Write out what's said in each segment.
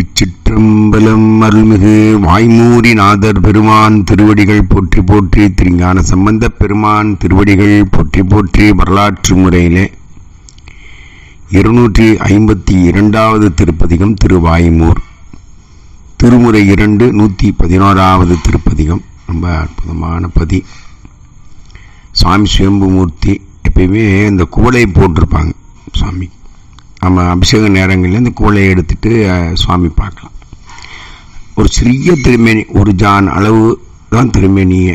திருச்சிற்றம்பலம் அருள்மிகு வாய்மூரி நாதர் பெருமான் திருவடிகள் போற்றி போற்றி திருஞான சம்பந்தப் பெருமான் திருவடிகள் போற்றி போற்றி வரலாற்று முறையிலே இருநூற்றி ஐம்பத்தி இரண்டாவது திருப்பதிகம் திருவாய்மூர். திருமுறை இரண்டு நூற்றி பதினோராவது திருப்பதிகம். ரொம்ப அற்புதமான பதி. சுவாமி சுயம்புமூர்த்தி எப்பயுமே இந்த குவளை போட்டிருப்பாங்க. சுவாமிக்கு நம்ம அபிஷேக நேரங்களில் இந்த குவளையை எடுத்துட்டு சுவாமி பார்க்கலாம். ஒரு சிறிய திருமேனி ஒரு ஜான் அளவு தான் திருமேனியே.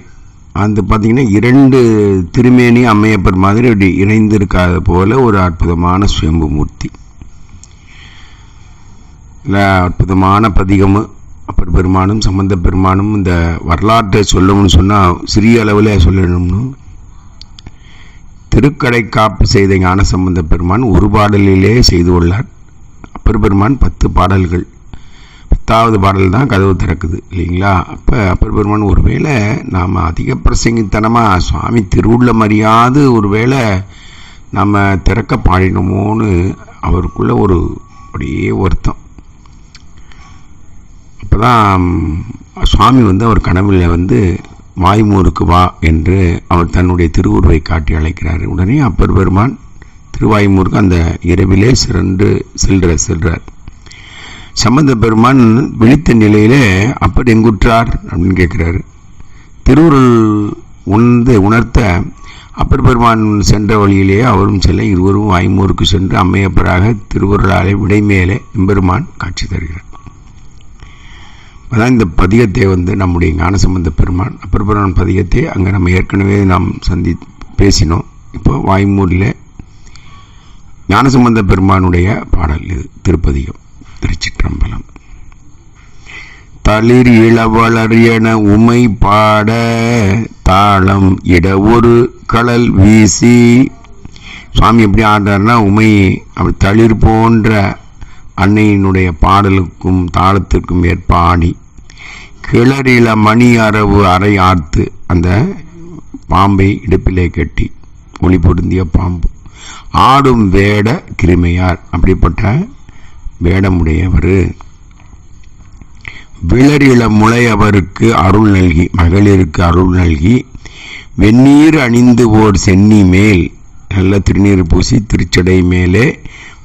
அந்த பார்த்தீங்கன்னா இரண்டு திருமேனி அம்மையப்பர் மாதிரி அப்படி இணைந்திருக்காத போல ஒரு அற்புதமான சுயம்பு மூர்த்தி. இல்லை அற்புதமான பதிகமும் அப்பர் பெருமானும் சம்பந்த பெருமானும் இந்த வரலாற்றை சொல்லணும்னு சொன்னால் சிறிய அளவில் சொல்லணும்னு. திருக்கடை காப்பு செய்த ஞானசம்பந்த பெருமான் ஒரு பாடலிலே செய்து உள்ளார் அப்பர் பெருமான் பத்து பாடல்கள். பத்தாவது பாடல் தான் கதவு திறக்குது இல்லைங்களா? அப்போ அப்பர் பெருமான் ஒருவேளை நாம் அதிக பிரசங்கித்தனமாக சுவாமி திருவுள்ளம் ஒரு ஒருவேளை நம்ம திறக்க பாடினோமோன்னு அவருக்குள்ள ஒரு அப்படியே வருத்தம். அப்பதான் சுவாமி வந்து அவர் கனவில் வந்து வாய்மூருக்கு வா என்று அவர் தன்னுடைய திருவுருவை காட்டி அழைக்கிறார். உடனே அப்பர் பெருமான் திருவாய்மூருக்கு அந்த இரவிலே சிறந்து செல்ற செல்றார். சம்பந்த பெருமான் விழித்த நிலையிலே அப்பர் எங்குற்றார் அப்படின்னு கேட்கிறாரு. திருவுருள் உணர்ந்து உணர்த்த அப்பர் பெருமான் சென்ற வழியிலேயே அவரும் செல்ல இருவரும் வாய்மூருக்கு சென்று அம்மையப்பராக திருவுருளாலே விடைமேலே எம்பெருமான் காட்சி தருகிறார். அதான் இந்த பதிகத்தை வந்து நம்முடைய ஞானசம்பந்த பெருமான் அப்பர் பதிகத்தை அங்கே நம்ம ஏற்கனவே நாம் சந்தி பேசினோம். இப்போ வாய்மூரில் ஞானசம்பந்த பெருமானுடைய பாடல் இது திருப்பதிகம் திருச்சிற்றம்பலம். தளிர் இளவலர் என உமை பாட தாளம் இட ஒரு கடல் வீசி. சுவாமி எப்படி ஆடுறாருன்னா உமை அப்படி தளிர் போன்ற அன்னையினுடைய பாடலுக்கும் தாளத்திற்கும் ஏற்ப ஆடி கிளறில மணி அரவு அரை ஆர்த்து அந்த பாம்பை இடுப்பிலே கட்டி ஒளி பொருந்திய பாம்பு. ஆடும் வேட கிருமையார் அப்படிப்பட்ட வேடமுடையவர். விளரில முளையவருக்கு அருள் நல்கி மகளிருக்கு அருள் நல்கி வெந்நீர் அணிந்து ஓர் சென்னி மேல் நல்ல திருநீர் பூசி திருச்சடை மேலே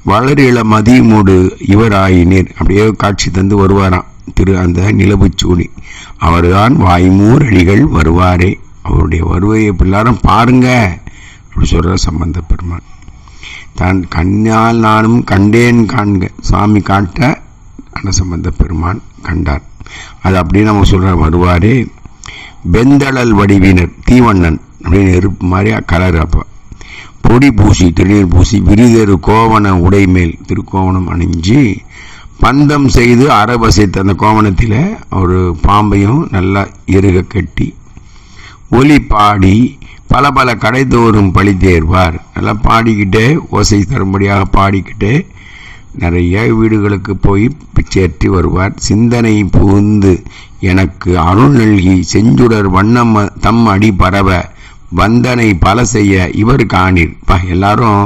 வளரிள இவர் இவராயினீர். அப்படியே காட்சி தந்து வருவாராம். திரு அந்த நிலவுச்சூடி அவர்தான் வாய்மூர் அடிகள் வருவாரே. அவருடைய வருவையை எல்லாரும் பாருங்க. அப்படி சொல்கிற சம்பந்த பெருமான். தான் கண்ணால் நானும் கண்டேன் காண்க. சாமி காட்ட அனசம்பந்த பெருமான் கண்டார். அது அப்படியே நம்ம சொல்கிற வருவாரே. வெந்தளல் வடிவினர் தீவண்ணன் அப்படின்னு நெருப்பு மாதிரி கலர் அப்போ. பொடி பூசி திருநீர் பூசி விரிதரு கோவண உடைமேல் திருக்கோவணம் அணிஞ்சு பந்தம் செய்து அரவசைத்த அந்த கோவணத்தில் ஒரு பாம்பையும் நல்லா இறுக கட்டி ஒலி பாடி பல பல கடைதோறும் பழி தேர்வார். நல்லா பாடிக்கிட்டே ஓசை தரும்படியாக பாடிக்கிட்டே நிறைய வீடுகளுக்கு போய் பிச்சேற்றி வருவார். சிந்தனை புகுந்து எனக்கு அருள் நல்கி செஞ்சுடர் வண்ணம் தம் அடி பரவ வந்தனை பல செய்ய இவர் காணீர். எல்லாரும்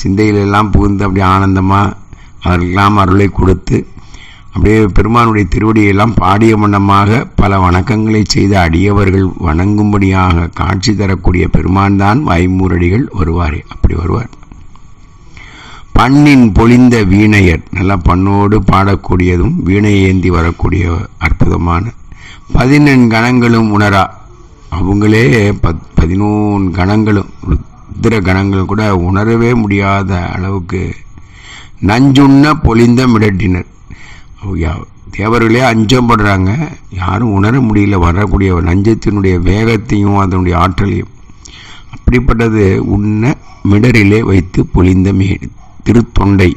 சிந்தையிலெல்லாம் புகுந்து அப்படியே ஆனந்தமாக அதெல்லாம் அருளை கொடுத்து அப்படியே பெருமானுடைய திருவடியெல்லாம் பாடிய வண்ணமாக பல வணக்கங்களை செய்த அடியவர்கள் வணங்கும்படியாக காட்சி தரக்கூடிய பெருமான் தான் வாய்மூரடிகள் வருவார் அப்படி வருவார். பண்ணின் பொழிந்த வீணையர் நல்லா பண்ணோடு பாடக்கூடியதும் வீணை ஏந்தி வரக்கூடிய அற்புதமான பதினெண் கணங்களும் உணரா அவங்களே பத் பதினோன் கணங்களும் ருத்திர கணங்கள் கூட உணரவே முடியாத அளவுக்கு நஞ்சுண்ண பொழிந்த மிடட்டினர். தேவர்களே அஞ்சப்படுறாங்க யாரும் உணர முடியல. வரக்கூடிய நஞ்சத்தினுடைய வேகத்தையும் அதனுடைய ஆற்றலையும். அப்படிப்பட்டது உண்ண மிடரிலே வைத்து பொழிந்த மீ திருத்தொண்டை.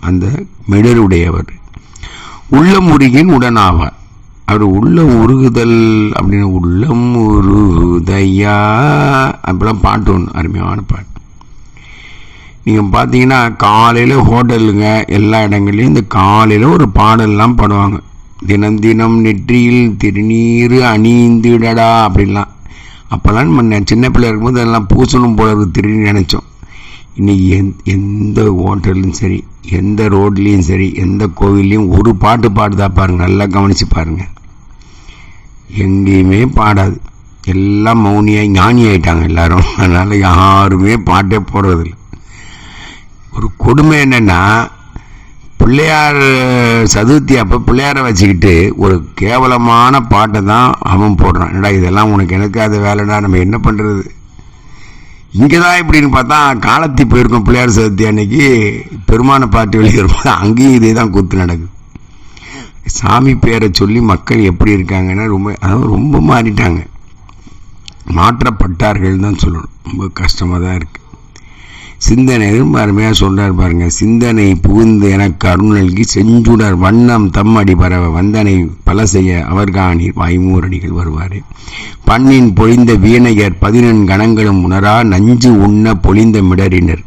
அந்த மிடருடையவர். உள்ளம் உருகின் உடனாவார். அவர் உள்ளம் உருகுதல் அப்படின்னு உள்ளம் உருகுதையா? அப்படிலாம் பாட்டு ஒன்று அருமையான பாட்டு. நீங்கள் பார்த்தீங்கன்னா காலையில் ஹோட்டலுங்க எல்லா இடங்கள்லையும் இந்த காலையில் ஒரு பாடல்லாம் பாடுவாங்க. தினம் தினம் நெற்றியில் திருநீர் அணிந்துடடா அப்படின்லாம். அப்போல்லாம் நம்ம சின்ன பிள்ளை இருக்கும்போது அதெல்லாம் பூசணும் போல இருக்கு திருநீர் நினச்சோம். இன்னைக்கு எந் எந்த ஹோட்டல்லையும் சரி எந்த ரோட்லேயும் சரி எந்த கோவில்லையும் ஒரு பாட்டு பாடுதா பாருங்கள் நல்லா கவனித்து பாருங்கள் எங்கேயுமே பாடாது. எல்லாம் மௌனியாக ஞானி ஆகிட்டாங்க எல்லாரும். அதனால் யாருமே பாட்டே போடுறதில்ல. ஒரு கொடுமை என்னென்னா பிள்ளையார் சதுர்த்தி அப்போ பிள்ளையாரை வச்சுக்கிட்டு ஒரு கேவலமான பாட்டை தான் அவன் போடுறான். என்னடா இதெல்லாம் உனக்கு எனக்காத வேலைடா? நம்ம என்ன பண்ணுறது இங்கே தான் இப்படின்னு பார்த்தா காலத்தி போயிருக்கோம் பிள்ளையார் சதுர்த்தி அன்னைக்கு. பெருமான பாட்டு வெளியிருப்போம் அங்கேயும் இதே தான் கூத்து நடக்குது. சாமி பேரை சொல்லி மக்கள் எப்படி இருக்காங்கன்னா ரொம்ப அதாவது ரொம்ப மாறிட்டாங்க. மாற்றப்பட்டார்கள் தான் சொல்லணும். ரொம்ப கஷ்டமாக தான் இருக்குது சிந்தனை அருமையாக சொல்றார் பாருங்க. சிந்தனை புகுந்து எனக்கு அருள் நல்கி செஞ்சுடர் வண்ணம் தம்மடி பரவ வந்தனை பல செய்ய அவர்காணி வாய்மூரடிகள் வருவார். பண்ணின் பொழிந்த வீணையர் பதினெண் கணங்களும் உணரா நஞ்சு உண்ண பொழிந்த மிடறினர்.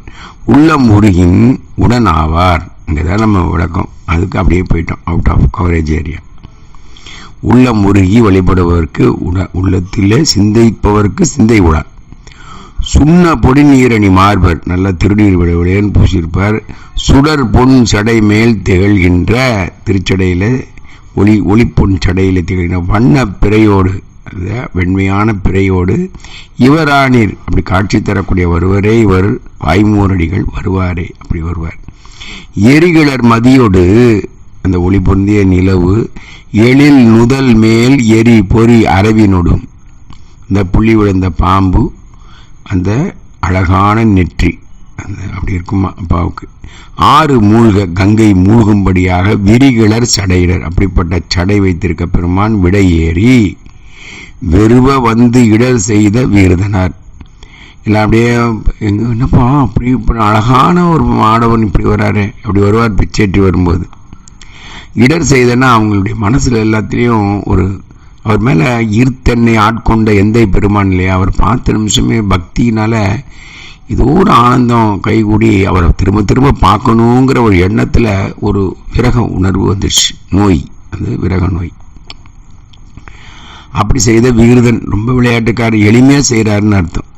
உள்ளம் உருகின் உடன் ஆவார் இங்கே தான் நம்ம விளக்கம். அதுக்கு அப்படியே போயிட்டோம். அவுட் ஆஃப் கவரேஜ் ஏரியா உள்ளம் உருகி வழிபடுபவருக்கு உட உள்ளத்திலே சிந்திப்பவருக்கு சிந்தை உடார் சுண்ண பொடி நீரணி மார்பர். நல்ல திருநீர் விடவிடையன் பூசியிருப்பார். சுடர் பொன் சடை மேல் திகழ்கின்ற திருச்சடையில் ஒளி ஒளிப்பொன் சடையில் திகழ்கின்ற வண்ண பிறையோடு அந்த வெண்மையான பிறையோடு இவரானீர். அப்படி காட்சி தரக்கூடிய வருவரே இவர். வாய்மூரடிகள் வருவாரே அப்படி வருவார். எரிகிளர் மதியோடு அந்த ஒளி பொருந்திய நிலவு எழில் நுதல் மேல் எரி பொறி அரவினொடும் இந்த புள்ளி விழுந்த பாம்பு அந்த அழகான நெற்றி. அந்த அப்படி இருக்குமா அப்பாவுக்கு. ஆறு மூழ்க கங்கை மூழ்கும்படியாக விரிகிளர் சடையிடர் அப்படிப்பட்ட சடை வைத்திருக்க பெருமான் விடை ஏறி வெறுவ வந்து இடர் செய்த வீரதனார். இல்லை அப்படியே எங்க என்னப்பா அப்படி இப்படி அழகான ஒரு மாடவன் இப்படி வராரு. அப்படி வருவார் பிச்சேற்றி வரும்போது. இடர் செய்தனா அவங்களுடைய மனசில் எல்லாத்துலேயும் ஒரு அவர் மேலே ஈர்த்தென்னை ஆட்கொண்ட எந்தை பெருமான் இல்லையா? அவர் பார்த்த நிமிஷமே பக்தியினால் ஏதோ ஒரு ஆனந்தம் கைகூடி அவரை திரும்ப திரும்ப பார்க்கணுங்கிற ஒரு எண்ணத்தில் ஒரு விரக உணர்வு வந்துடுச்சு. நோய். அது விரக நோய். அப்படி செய்த விகிருதன் ரொம்ப விளையாட்டுக்காரர் எளிமையாக செய்கிறாருன்னு அர்த்தம்.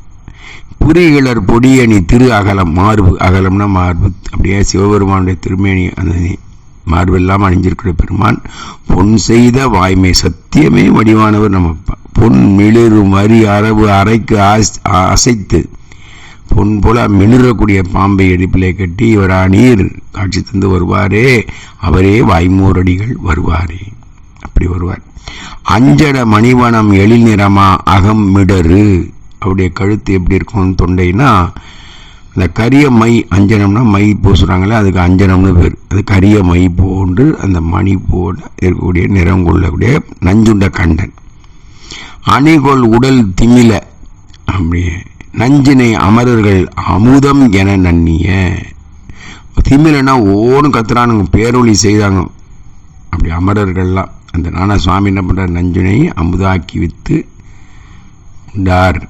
புரிகிளர் பொடியணி திரு அகலம் மார்பு அகலம்னா மார்பு. அப்படியே சிவபெருமானுடைய திருமேனி அந்த மார்பெல்லாம் அணிஞ்சிருக்கிற பெருமான் பொன் செய்த வாய்மை சத்தியமே வடிவானவர் நம்ம பொன் மிளிரும் வரி அரபு அரைக்கு அசைத்து பொன் போல மிளிரக்கூடிய பாம்பை இடுப்பிலே கட்டி இவரா நீர் காட்சி தந்து வருவாரே அவரே வாய்மூரடிகள் வருவாரே. அப்படி வருவார். அஞ்சட மணிவனம் எழில் நிறமா அகம் மிடரு அவருடைய கழுத்து எப்படி இருக்கும் தொண்டைனா அந்த கரிய மை அஞ்சனம்னா மை பூசுகிறாங்களே அதுக்கு அஞ்சனம்னு பேர். அது கரிய மை போன்று அந்த மணி போட இருக்கக்கூடிய நிறம் கொள்ளக்கூடிய நஞ்சுண்ட கண்டன். அணிகொள் உடல் திமில. அப்படியே நஞ்சினை அமரர்கள் அமுதம் என நன்னிய. திமிலனா ஓடும் கத்துறானுங்க பேரொழி செய்தாங்க அப்படி அமரர்கள்லாம். அந்த நானா சுவாமி என்ன பண்ணுறார் நஞ்சினை அமுதாக்கி வித்து உண்டார்.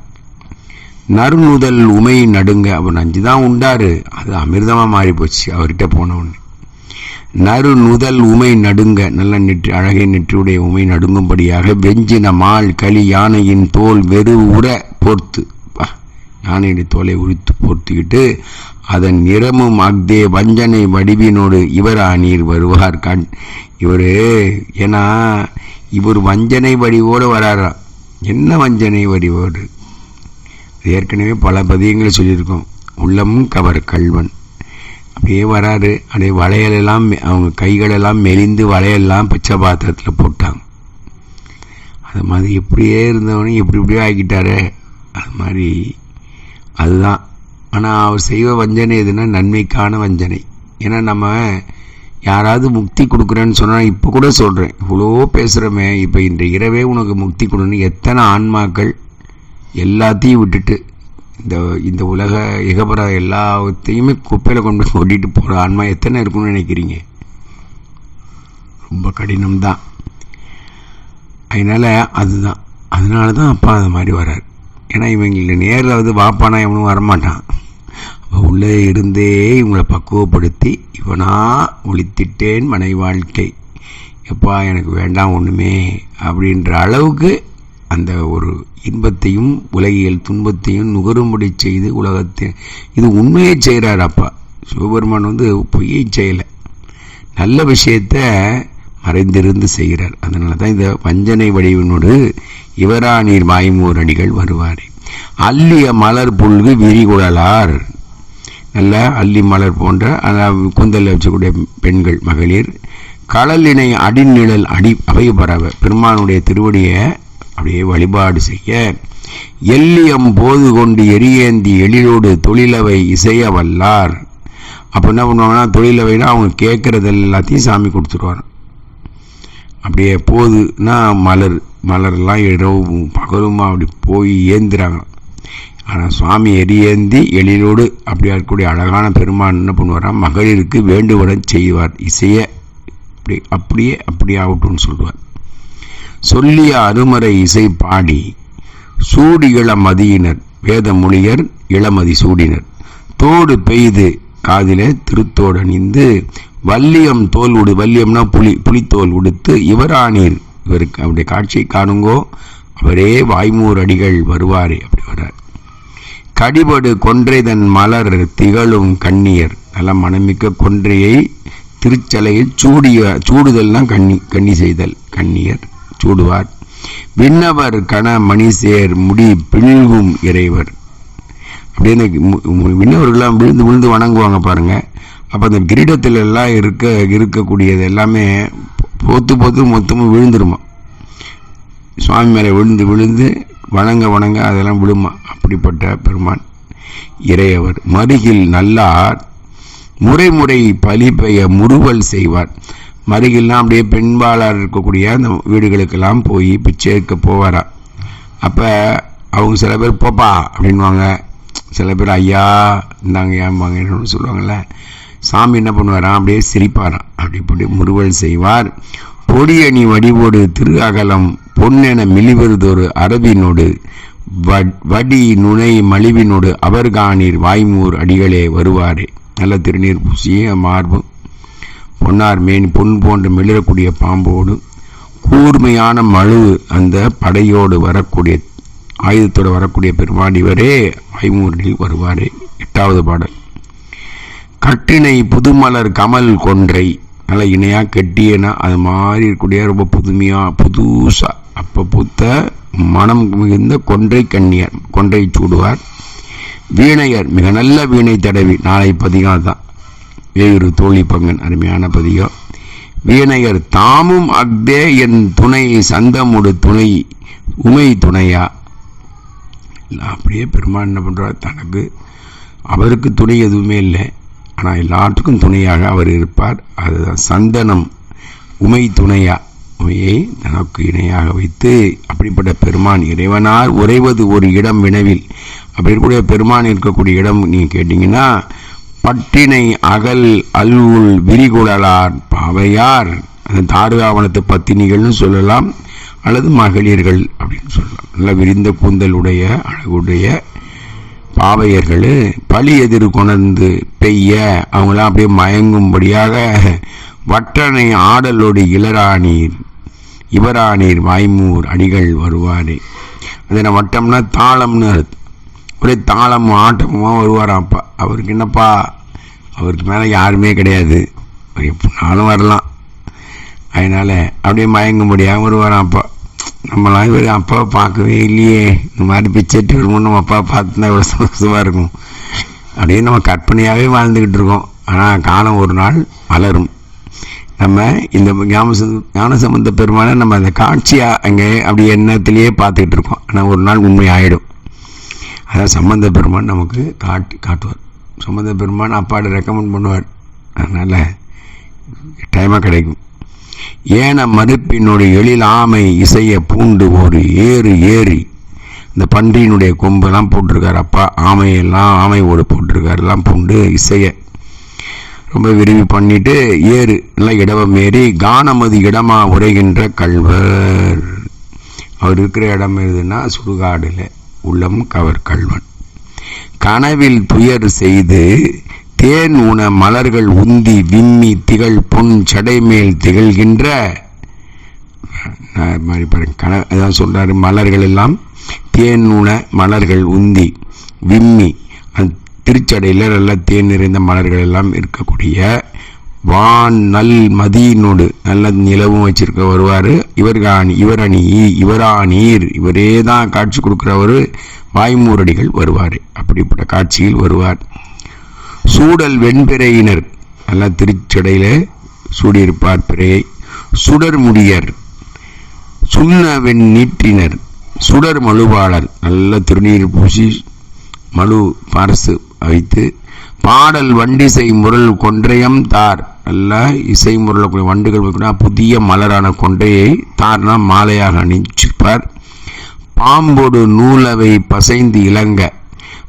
நறுநுதல் உமை நடுங்க. அவர் நஞ்சு தான் உண்டாரு. அது அமிர்தமாக மாறி போச்சு அவர்கிட்ட போனவொன்னு நறுநுதல் உமை நடுங்க. நல்ல நெற்றி அழகை நெற்றியுடைய உமை நடுங்கும்படியாக வெஞ்சின மால் களி யானையின் தோல் வெறு உற போர்த்து. பா, யானையுடைய தோலை உரித்து போர்த்துக்கிட்டு அதன் நிறமும் அக்தே வஞ்சனை வடிவினோடு இவர் ஆணீர் வருவார் கண். இவர் ஏன்னா இவர் வஞ்சனை வடிவோடு வராராம் என்ன வஞ்சனை வடிவோடு? ஏற்கனவே பல பதியங்களை சொல்லியிருக்கோம். உள்ளம் கவர் கல்வன். அப்படியே வராரு அப்படியே வளையலெல்லாம் மெ- அவங்க கைகளெல்லாம் மெலிந்து வளையல்லாம் பிச்சை பாத்திரத்தில் போட்டாங்க. அது மாதிரி எப்படியே இருந்தவனையும் இப்படி இப்படியே ஆக்கிட்டாரு அது மாதிரி அதுதான். ஆனால் அவர் செய்வ வஞ்சனை எதுனா நன்மைக்கான வஞ்சனை. ஏன்னா நம்ம யாராவது முக்தி கொடுக்குறேன்னு சொன்னால் இப்போ கூட சொல்கிறேன் இவ்வளோ பேசுகிறோமே இப்போ இன்று இரவே உனக்கு முக்தி கொடுன்னு எத்தனை ஆன்மாக்கள் எல்லாத்தையும் விட்டுட்டு இந்த இந்த உலக இகபர எல்லாத்தையுமே குப்பையில் கொண்டு போய் போகிற ஆன்மா எத்தனை இருக்குன்னு நினைக்கிறீங்க? ரொம்ப கடினம்தான். அதனால் அதுதான். அதனால தான் அப்பா அது மாதிரி வரார். ஏன்னா இவங்களுக்கு நேரில் வந்து வாப்பானா இவனும் வரமாட்டான். உள்ளே இருந்தே இவங்களை பக்குவப்படுத்தி இவனா ஒழித்திட்டேன் மனை வாழ்க்கை. எப்பா எனக்கு வேண்டாம் ஒன்றுமே அப்படின்ற அளவுக்கு அந்த ஒரு இன்பத்தையும் உலகியல் துன்பத்தையும் நுகரும்படி செய்து உலகத்தை இது உண்மையை செய்கிறார் அப்பா. சிவபெருமான் வந்து பொய்யை செய்யலை. நல்ல விஷயத்த மறைந்திருந்து செய்கிறார். அதனால தான் இந்த வஞ்சனை வடிவினோடு இவரானீர் மாய்மூர் அணிகள் வருவார். அல்லிய மலர் புல்கு விரிகுழலார் நல்ல அல்லி மலர் போன்ற அதாவது வச்சக்கூடிய பெண்கள் மகளிர். கடலினை அடிநிழல் அடி அவை பரவ பெருமானுடைய திருவடியை அப்படியே வழிபாடு செய்ய. எல்லியம் போது கொண்டு எரியேந்தி எழிலோடு தொழிலவை இசைய வல்லார் அப்போ என்ன பண்ணுவாங்கன்னா தொழிலவைனா அவங்க கேட்குறது எல்லாத்தையும் சாமி கொடுத்துருவார். அப்படியே போதுன்னா மலர் மலர்லாம் இரவும் பகலுமா அப்படி போய் ஏந்துறாங்க. ஆனால் சுவாமி எரியேந்தி எழிலோடு அப்படி இருக்கக்கூடிய அழகான பெருமான் என்ன பண்ணுவாராம் மகளிருக்கு வேண்டுவடன் செய்வார். இசைய அப்படி அப்படியே அப்படியே ஆகட்டும்னு சொல்லுவார். சொல்லிய அருமறை இசை பாடி சூடி இளமதியினர் வேதமொழியர் இளமதி சூடினர். தோடு பெய்து காதிலே திருத்தோடு அணிந்து வல்லியம் தோல் உடு வல்லியம்னா புலி புலித்தோல் உடுத்து இவரானீர். இவருக்கு அவருடைய காட்சியை காணுங்கோ அவரே வாய்மூர் அடிகள் வருவாரே அப்படி வர்றார். கடிபடு கொன்றைதன் மலர் திகழும் கண்ணியர் நல்ல மனமிக்க கொன்றையை திருச்சலையில் சூடிய சூடுதல்னா கண்ணி கண்ணி செய்தல் கண்ணியர் சூடுவார். விண்ணவர் கண மணிசேர் முடி பிழ்கும் இறைவர். அப்படின்னு விண்ணவர்கள்லாம் விழுந்து விழுந்து வணங்குவாங்க பாருங்க. அப்போ அந்த கிரீடத்தில் எல்லாம் இருக்க இருக்கக்கூடியது எல்லாமே போத்து போத்து மொத்தமும் விழுந்துருமா? சுவாமி மேலே விழுந்து விழுந்து வணங்க வணங்க அதெல்லாம் விழுமா? அப்படிப்பட்ட பெருமான் இறையவர். மருகில் நல்லார் முறை முறை பலி பெய முறுவல் செய்வார். மருகில்லாம் அப்படியே பெண்பாளார் இருக்கக்கூடிய அந்த வீடுகளுக்கெல்லாம் போய் பிச்சை எடுக்க போவாரா. அப்போ அவங்க சில பேர் போப்பா அப்படின்வாங்க சில பேர் ஐயா இந்தாங்க ஏம்பாங்கன்னு சொல்லுவாங்கள்ல சாமி என்ன பண்ணுவாராம் அப்படியே சிரிப்பாராம் அப்படி இப்படி முறுவல் செய்வார். பொடியணி வடிவோடு திரு அகலம் பொன்னென மிளிவருதொரு அரபினோடு வட்- வடி நுனை மலிவினோடு அவர்கானீர் வாய்மூர் அடிகளே வருவாரே. நல்ல திருநீர் பூசிய மார்பு பொன்னார் மேனி பொன் போன்று மிளிரக்கூடிய பாம்போடு கூர்மையான மழு அந்த படையோடு வரக்கூடிய ஆயுதத்தோடு வரக்கூடிய பெருமாடிவரே இவரே ஐமூரில் வருவாரே. எட்டாவது பாடல். கட்டினை புதுமலர் கமல் கொன்றை நல்ல இணையாக கெட்டியனா அது மாதிரி இருக்கக்கூடிய ரொம்ப புதுமையாக புதுசாக அப்போ புத்த மனம் மிகுந்த கொன்றை கண்ணியர் கொன்றை சூடுவார். வீணையர் மிக நல்ல வீணை தடவி நாளை பதிகம் தான் வேறு தோழி பங்கன் அருமையான பதிகம் வீணையர் தாமும் அக்தே என் துணை சந்தமுடு துணை உமை துணையா? அப்படியே பெருமான் என்ன பண்ணுறார் தனக்கு அவருக்கு துணை எதுவுமே இல்லை. ஆனால் எல்லாத்துக்கும் துணையாக அவர் இருப்பார். அதுதான் சந்தனம் உமை துணையா? உமையை தனக்கு இணையாக வைத்து அப்படிப்பட்ட பெருமான் இறைவனார் உறைவது ஒரு இடம் வினவில். அப்படி இருக்கக்கூடிய பெருமான் இருக்கக்கூடிய இடம் நீங்கள் கேட்டிங்கன்னா பட்டினை அகல் அல்வுள் விரிகுழலார் பாவையார். அந்த பத்தினிகள்னு சொல்லலாம் அல்லது மகளிர்கள் அப்படின்னு சொல்லலாம். நல்ல விரிந்த கூந்தலுடைய அழகுடைய பாவையர்கள் பழி எதிர் கொணர்ந்து பெய்ய அவங்களாம் அப்படியே மயங்கும்படியாக வட்டனை ஆடலோடு இளராணீர் இவராணீர் வாய்மூர் அணிகள் வருவாரே அது வட்டம்னா தாளம்னு அர்த்தம். ஒரே தாளமும் ஆட்டமுமாக வருவாராம் அப்பா அவருக்கு என்னப்பா? அவருக்கு மேலே யாருமே கிடையாது. அவர் எப்படினாலும் வரலாம். அதனால் அப்படியே மயங்கும்படியாக வருவாராம் அப்பா நம்மளாம் இவர் அப்பாவை பார்க்கவே இல்லையே. இந்த மாதிரி பிச்சைட்டு வரும்போது நம்ம அப்பா பார்த்துனா இவ்வளோ சந்தோஷமாக இருக்கும். அப்படியே நம்ம கற்பனையாகவே வாழ்ந்துக்கிட்டு இருக்கோம். ஆனால் காலம் ஒரு நாள் மலரும். நம்ம இந்த ஞான ஞான சம்பந்த பெருமானை நம்ம அந்த காட்சியாக அங்கே அப்படி எண்ணத்துலேயே பார்த்துக்கிட்டு இருக்கோம். ஆனால் ஒரு நாள் உண்மை ஆகிடும் அதான் சம்பந்த பெருமான் நமக்கு காட்டி காட்டுவார். சம்பந்த பெருமான் அப்பாடு ரெக்கமெண்ட் பண்ணுவார். அதனால் டைமாக கிடைக்கும். ஏன மறுப்பினுடைய எழில் ஆமை இசையை பூண்டு ஒரு ஏறு ஏறி இந்த பன்றியினுடைய கொம்பெல்லாம் போட்டிருக்கார் அப்பா. ஆமையெல்லாம் ஆமை ஓடு போட்டிருக்காரு. எல்லாம் பூண்டு இசையை ரொம்ப விரும்பி பண்ணிட்டு ஏறு எல்லாம் இடவம் ஏறி கானமது இடமா உரைகின்ற கல்வர் அவர் இருக்கிற இடம் எதுன்னா சுடுகாடில். உள்ளம் கவர் கல்வன் கனவில் துயர் செய்து தேன் உண மலர்கள் உந்தி விம்மி திகழ் பொன் சடைமேல் திகழ்கின்ற மாதிரி பாருங்க கன அதான் சொல்றாரு மலர்கள் எல்லாம் தேன் உண மலர்கள் உந்தி விம்மி அந்த திருச்சடையில் நல்ல தேன் நிறைந்த மலர்கள் எல்லாம் இருக்கக்கூடிய வான் நல் மதியினோடு நல்ல நிலவும் வச்சிருக்க வருவார். இவர்காணி இவரணி இவரானீர் இவரே தான் காட்சி கொடுக்குறவர். வாய்மூரடிகள் வருவார். அப்படிப்பட்ட காட்சியில் வருவார். சூடல் வெண்பிறையினர் நல்ல திருச்சடையில் சூடியிருப்பார் பிறையை. சுடர் முடியர். சுண்ண வெண் நீட்டினர் சுடர் மழுவாளர். நல்ல திருநீர் பூசி மழு பரசு வைத்து பாடல் வண்டிசை முரல் கொன்றையம் தார். நல்ல இசை முறையில் வண்டுகள் வைக்கணும்னா புதிய மலரான கொண்டையை தார்னா மாலையாக அணிச்சிருப்பார் பாம்போடு நூலவை பசைந்து இளங்க.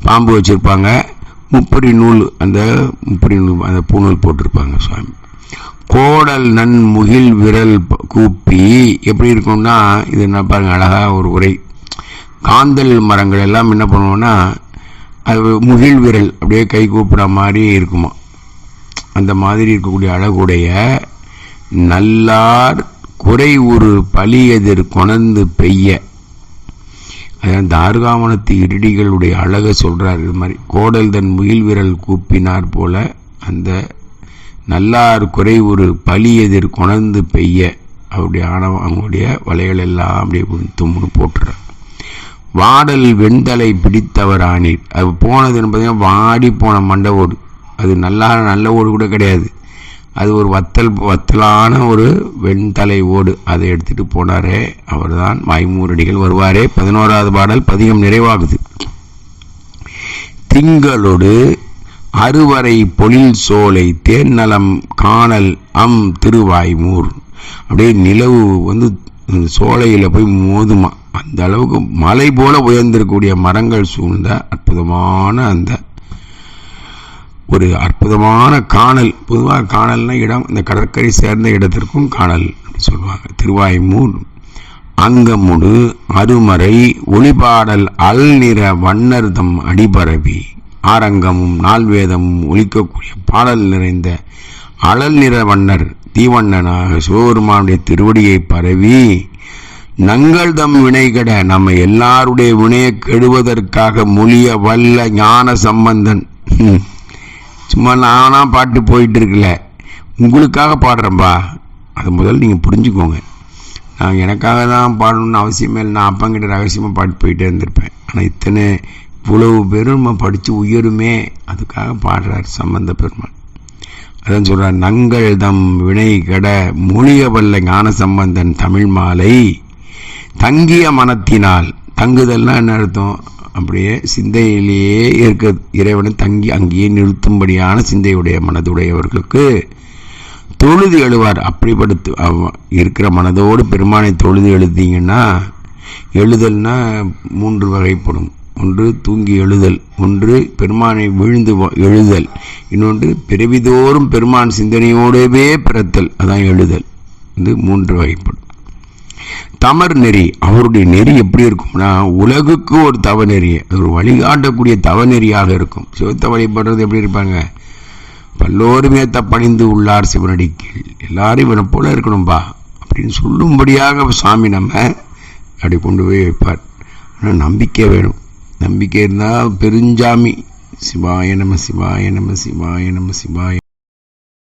பாம்பு வச்சுருப்பாங்க. முப்படி நூல் அந்த முப்படி நூல் அந்த பூநூல் போட்டிருப்பாங்க சுவாமி. கோடல் நன் முகில் விரல் ப- கூப்பி எப்படி இருக்கும்னா இது என்ன பாருங்க அழகாக ஒரு உரை. காந்தல் மரங்கள் எல்லாம் என்ன பண்ணுவோம்னா அது முகில் விரல் அப்படியே கை கூப்பிட மாதிரி இருக்குமா. அந்த மாதிரி இருக்கக்கூடிய அழகுடைய நல்லார் குறை ஒரு பலி எதிர் கொணர்ந்து பெய்ய. அதான் தார்காமணத்து இருடிகளுடைய அழகை சொல்கிறார் இது மாதிரி கோடல் தன் முகில் விரல் கூப்பினார் போல அந்த நல்லார் குறை ஒரு பலி எதிர் கொணர்ந்து பெய்ய. அவருடைய ஆணவ அவங்களுடைய வலைகள் எல்லாம் அப்படியே தும்முன்னு போட்டுறார். வாடல் வெண்தலை பிடித்தவர் ஆனீர் அது போனதுன்னு பார்த்தீங்கன்னா வாடி போன மண்டபோடு அது நல்லா நல்ல ஓடு கூட கிடையாது. அது ஒரு வத்தல் வத்தலான ஒரு வெண்தலை ஓடு. அதை எடுத்துட்டு போனாரே அவர்தான் மாய்மூரடிகள் வருவாரே. பதினோராவது பாடல் பதிகம் நிறைவாகுது. திங்களோடு அறுவரை பொழில் சோலை தேன்னலம் காணல் அம் திருவாய்மூர். அப்படியே நிலவு வந்து சோலையில் போய் மோதுமா. அந்த அளவுக்கு மலை போல உயர்ந்திருக்கக்கூடிய மரங்கள் சூழ்ந்த அற்புதமான அந்த ஒரு அற்புதமான காணல் பொதுவாக காணல்னா இடம் இந்த கடற்கரை சேர்ந்த இடத்திற்கும் காணல் அப்படின்னு சொல்லுவாங்க. திருவாய்மூர் அங்கமுடு அருமறை ஒளிபாடல் அல் நிற வண்ணர்தம் அடிபரவி ஆரங்கமும் நால்வேதமும் ஒலிக்கக்கூடிய பாடல் நிறைந்த அழல் நிற வண்ணர் தீவண்ணனாக சிவபெருமானுடைய திருவடியை பரவி நங்கள் தம் வினைகட நம்ம எல்லாருடைய வினையை கெடுவதற்காக மொழிய வல்ல ஞான சம்பந்தன் சும்மா நானாக பாட்டு போயிட்டு இருக்கல உங்களுக்காக பாடுறேன்பா. அது முதல்ல நீங்கள் புரிஞ்சுக்கோங்க. நான் எனக்காக தான் பாடணும்னு அவசியமே இல்லை. நான் அப்பங்கிட்ட ரகசியமாக பாட்டு போயிட்டே இருந்திருப்பேன். ஆனால் இத்தனை இவ்வளவு பேரும் நம்ம படித்து உயருமே அதுக்காக பாடுறார் சம்பந்த பெருமான் அதான் சொல்கிறார் நங்கள் தம் வினை கட மொழிய வல்ல ஞான சம்பந்தன் தமிழ் மாலை தங்கிய மனத்தினால். தங்குதல்னா என்ன அர்த்தம்? அப்படியே சிந்தையிலேயே இருக்க இறைவனை தங்கி அங்கேயே நிறுத்தும்படியான சிந்தையுடைய மனதுடையவர்களுக்கு தொழுது எழுவார். அப்படிப்படுத்து அவ- இருக்கிற மனதோடு பெருமானை தொழுது எழுதிங்கன்னா எழுதல்னா மூன்று வகைப்படும். ஒன்று தூங்கி எழுதல். ஒன்று பெருமானை விழுந்து எழுதல். இன்னொன்று பிறவிதோறும் பெருமான் சிந்தனையோடவே பிறத்தல். அதான் எழுதல். இது மூன்று வகைப்படும். தமர் நெறி. அவருடைய நெறி எப்படி இருக்கும்னா உலகுக்கு ஒரு தவ நெறி. அது ஒரு வழிகாட்டக்கூடிய தவ நெறியாக இருக்கும். சிவத்தை வழிபடுறது எப்படி இருப்பாங்க? பல்லோருமே தப்பணிந்து உள்ளார் சிவனடிக்கு எல்லாரும் இவனை போல இருக்கணும்பா. அப்படின்னு சொல்லும்படியாக சுவாமி நம்ம அப்படி கொண்டு போய் வைப்பார். ஆனால் நம்பிக்கை வேணும். நம்பிக்கை இருந்தால் பெருஞ்சாமி சிவாய நம சிவாய நம சிவாய நம சிவாய